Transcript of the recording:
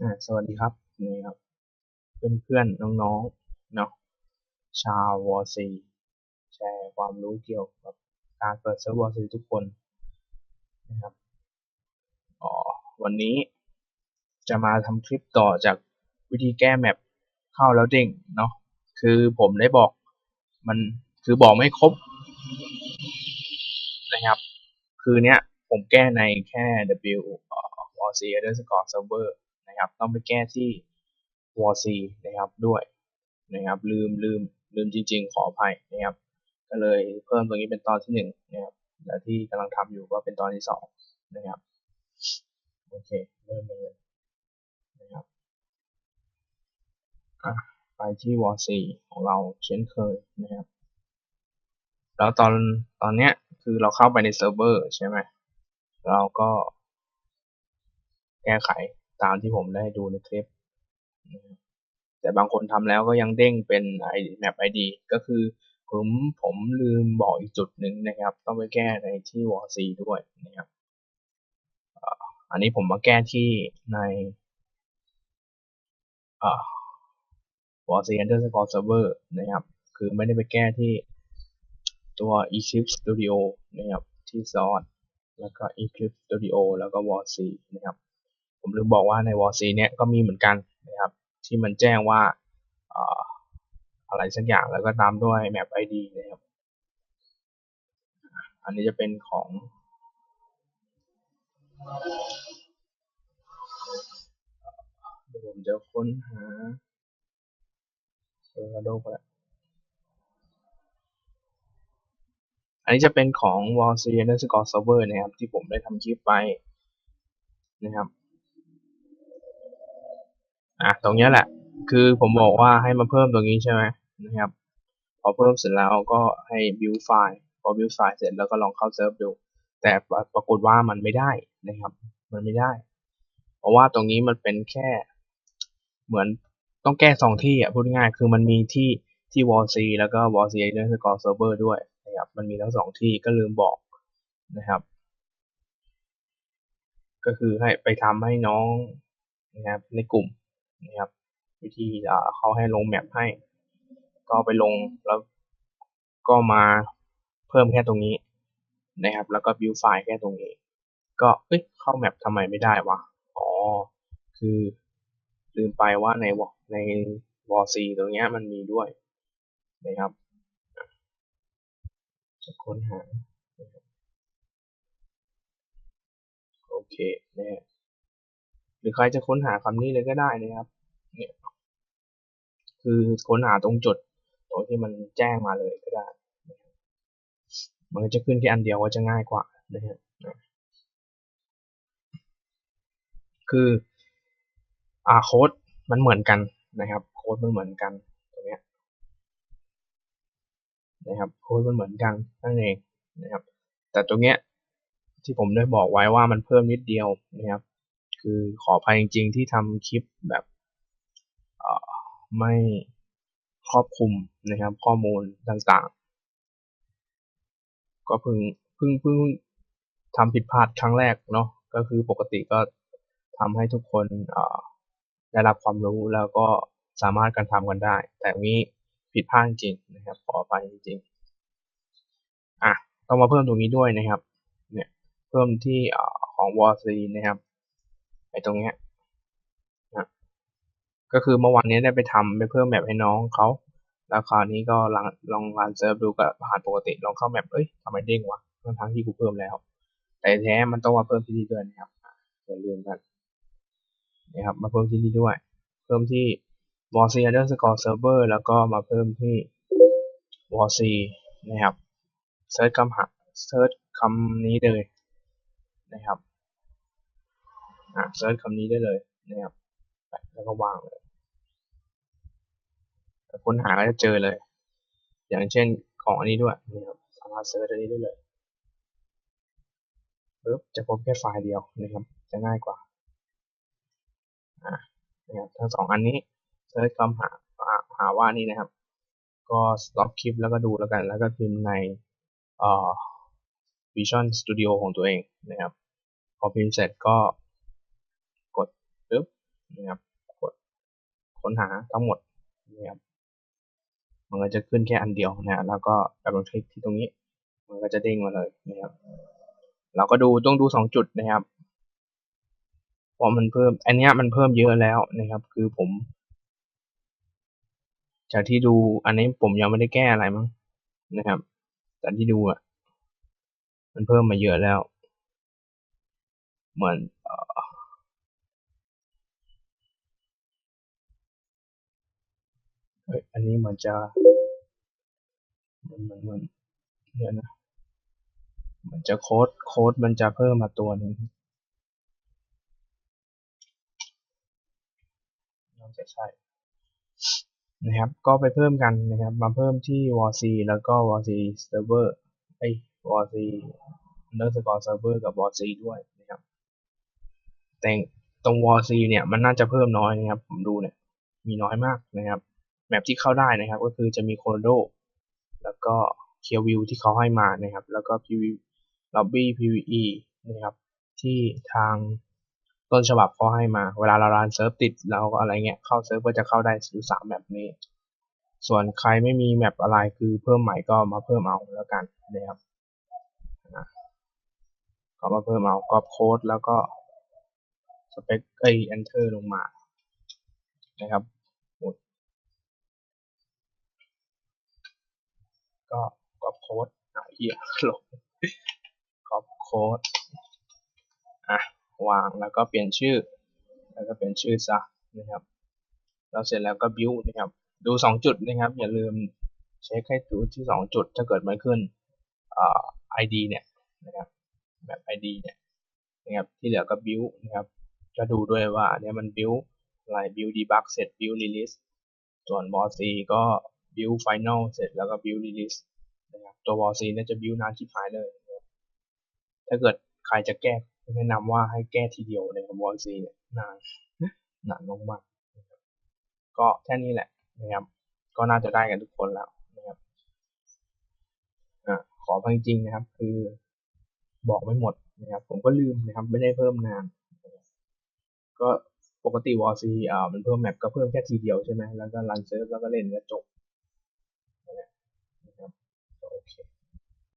อ่าสวัสดีครับนี่ครับ เพื่อนๆน้องๆเนาะชาววอซีแชร์ความรู้เกี่ยวกับการเปิดเซิร์ฟวอซีทุกคนนะครับอ๋อวันนี้จะมาทำคลิปต่อจากวิธีแก้แมปเข้าแล้วเด้งเนาะคือผมได้บอกมันคือบอกไม่ครบนะครับ คือเนี้ยผมแก้ในแค่ w w c underscore server นะครับ ต้องไปแก้ที่ w c นะครับด้วยนะครับ ลืมลืมลืมจริง ๆ ขออภัยนะครับ ก็เลยเพิ่มตรงนี้เป็นตอนที่หนึ่งนะครับและที่กำลังทำอยู่ก็เป็นตอนที่สองนะครับโอเคเริ่มเลยนะครับไปที่วอซีของเราเช่นเคยนะครับ แล้วตอนตอนเนี้ยคือเราเข้าไปในเซิร์ฟเวอร์ใช่ไหมเราก็แก้ไข ตามที่ผมได้ดูในคลิป แต่บางคนทำแล้วก็ยังเด้งเป็น map ID ก็คือผมผมลืมบอกอีกจุดหนึ่งนะครับ ต้องไปแก้ในที่ w a c ด้วยนะครับอันนี้ผมมาแก้ที่ใน w c underscore server นะครับ คือไม่ได้ไปแก้ที่ตัว Eclipse Studio นะครับ ที่ซอสแล้วก็ Eclipse Studio แล้วก็ w a c นะครับ ผมลืมบอกว่าใน w c เนี้ยก็มีเหมือนกันนะครับ ที่มันแจ้งว่าอะไรสักอย่างแล้วก็ตามด้วย map id นะครับ อันนี้จะเป็นของเดี๋ยวผมจะค้นหาเออโดไปแล้วอันนี้จะเป็นของ w a l c underscore server นะครับ ที่ผมได้ทำคลิปไปนะครับ อะตรงนี้แหละ คือผมบอกว่าให้มาเพิ่มตรงนี้ใช่ไหมนะครับ พอเพิ่มเสร็จแล้วก็ให้ build file พอ build file เสร็จแล้วก็ลองเข้าเซิร์ฟดู แต่ปรากฏว่ามันไม่ได้นะครับ มันไม่ได้ เพราะว่าตรงนี้มันเป็นแค่เหมือนต้องแก้สองที่อะพูดง่ายคือมันมีที่ที่ w a l c แล้วก็ w a l c underscore server ด้วยนะครับ มันมีทั้งสองที่ก็ลืมบอกนะครับ ก็คือให้ไปทำให้น้องนะครับในกลุ่ม นะครับ วิธีเขาให้ลงแมปให้ ก็ไปลงแล้วก็มาเพิ่มแค่ตรงนี้นะครับ แล้วก็ build file แค่ตรงนี้ ก็เอ้ยเข้าแมปทำไมไม่ได้วะอ๋อคือลืมไปว่าในในวอลซีตรงนี้มันมีด้วยนะครับจะค้นหาโอเคเนี่ย หรือใครจะค้นหาคำนี้เลยก็ได้นะครับ เนี่ย คือค้นหาตรงจุดตรงที่มันแจ้งมาเลยก็ได้มันจะขึ้นที่อันเดียวก็จะง่ายกว่านะฮะคืออ่าโค้ดมันเหมือนกันนะครับโค้ดมันเหมือนกันตรงนี้นะครับโค้ดมันเหมือนกันนั่นเองนะครับ แต่ตรงเนี้ยที่ผมได้บอกไว้ว่ามันเพิ่มนิดเดียวนะครับ คือขออภัยจริงๆที่ทำคลิปแบบไม่ครอบคลุมนะครับ ข้อมูลต่างๆ ก็เพิ่งเพิ่งเพิ่งทำผิดพลาดครั้งแรกเนาะก็คือปกติก็ทำให้ทุกคนได้รับความรู้แล้วก็สามารถการทำกันได้ แต่นี้ผิดพลาดจริงนะครับ ขอไปจริงอะต้องมาเพิ่มตรงนี้ด้วยนะครับ เนี่ยเพิ่มที่ของวอร์ซีนะครับ ไอตรงเนี้ยนะก็คือเมื่อวานนี้ได้ไปทำไปเพิ่มแมปให้น้องเขาแล้วคราวนี้ก็ลองลองรันเซิร์ฟดูกับผ่านปกติลองเข้าแมปเอ้ยทำไมเด้งวะทั้งทั้งที่กูเพิ่มแล้ว แต่แท้มันต้องมาเพิ่มที่นี่ด้วยนะครับอย่าลืมกันนะครับ มาเพิ่มที่นี่ด้วย เพิ่มที่ w a l c underscore server แล้วก็มาเพิ่มที่ w a l c นะครับเซิร์ชคำหาเซิร์ชคำนี้เลยนะครับ อ่าเซิร์ชคำนี้ได้เลยนะครับแล้วก็วางเลยค้นหาก็จะเจอเลย อย่างเช่นของอันนี้ด้วยนะครับสามารถเซิร์ชอันนี้ได้เลยปึ๊บจะพบแค่ไฟล์เดียวนะครับจะง่ายกว่าอะนะครับทั้งสองอันนี้เซิร์ชคำหาหาว่านี่นะครับ ก็สต็อปคลิปแล้วก็ดูแล้วกัน แล้วก็พิมพ์ในเอ่อ Vision Studio ของตัวเองนะครับ พอพิมพ์เสร็จก็ นะครับกดค้นหาทั้งหมดนะครับมันก็จะขึ้นแค่อันเดียวนะแล้วก็ดับเบิลคลิกที่ตรงนี้ มันก็จะเด้งมาเลยนะครับ เราก็ดูต้องดูสองจุดนะครับเพราะมันเพิ่ม อันนี้มันเพิ่มเยอะแล้วนะครับ คือผม จากที่ดูอันนี้ผมยังไม่ได้แก้อะไรมั้งนะครับแต่ที่ดูอะ มันเพิ่มมาเยอะแล้ว เหมือน เฮ้ยอันนี้มันจะมันมันมันเนี่ยนะมันจะโค้ดโค้ดมันจะเพิ่มมาตัวหนึ่งน่าจะใช่นะครับ ก็ไปเพิ่มกันนะครับ มาเพิ่มที่ w a r c แล้วก็ w a r c server ไอ้ w a r c underscore server กับ w a r c ด้วยนะครับ แต่ตรง w a r c เนี่ยมันน่าจะเพิ่มน้อยนะครับ ผมดูเนี่ย มีน้อยมากนะครับ แมปที่เข้าได้นะครับ ก็คือจะมี Colorado แล้วก็ Clearview ที่เขาให้มานะครับ แล้วก็ PV Lobby PVE นะครับ ที่ทางต้นฉบับเขาให้มา เวลาเรารันเซิร์ฟติดเราก็อะไรเงี้ยเข้าเซิร์ฟก็จะเข้าได้อยู่สามแบบนี้ ส่วนใครไม่มีแมปอะไรคือเพิ่มใหม่ก็มาเพิ่มเอาแล้วกันนะครับก็มาเพิ่มเอากรอบโค้ดแล้วก็สเปคเอ้ย enter ลงมานะครับ ก็กรอบโค้ดเอาเหี้ยลงกรอบโค้ดอะวางแล้วก็เปลี่ยนชื่อ แล้วก็เปลี่ยนชื่อซะนะครับแล้วเสร็จแล้วก็ build นะครับ ดูสองจุดนะครับ อย่าลืมเช็คให้ดูที่สองจุดถ้าเกิดมันขึ้นอ่า ID เนี่ยนะครับแบบ ID เนี่ยนะครับที่เหลือก็ build นะครับจะดูด้วยว่าเนี่ยมัน build อะไร build debug เสร็จ build release ส่วน boss ก็ build final เสร็จแล้วก็ build release นะครับตัว boss เนี่ยจะ build นานชิบหายเลยนะครับถ้าเกิดใครจะแก้แนะนำว่าให้แก้ทีเดียวเลยครับ boss เนี่ยนานนานมากๆก็แค่นี้แหละนะครับก็น่าจะได้กันทุกคนแล้วนะครับอ่าขอพังจริงนะครับ คือบอกไม่หมดนะครับ ผมก็ลืมนะครับ ไม่ได้เพิ่มนาน ก็ปกติวอซีอ่ามันเพิ่มแมปก็เพิ่มแค่ทีเดียวใช่ไหมแล้วก็รันเซิร์ฟแล้วก็เล่นก็จบ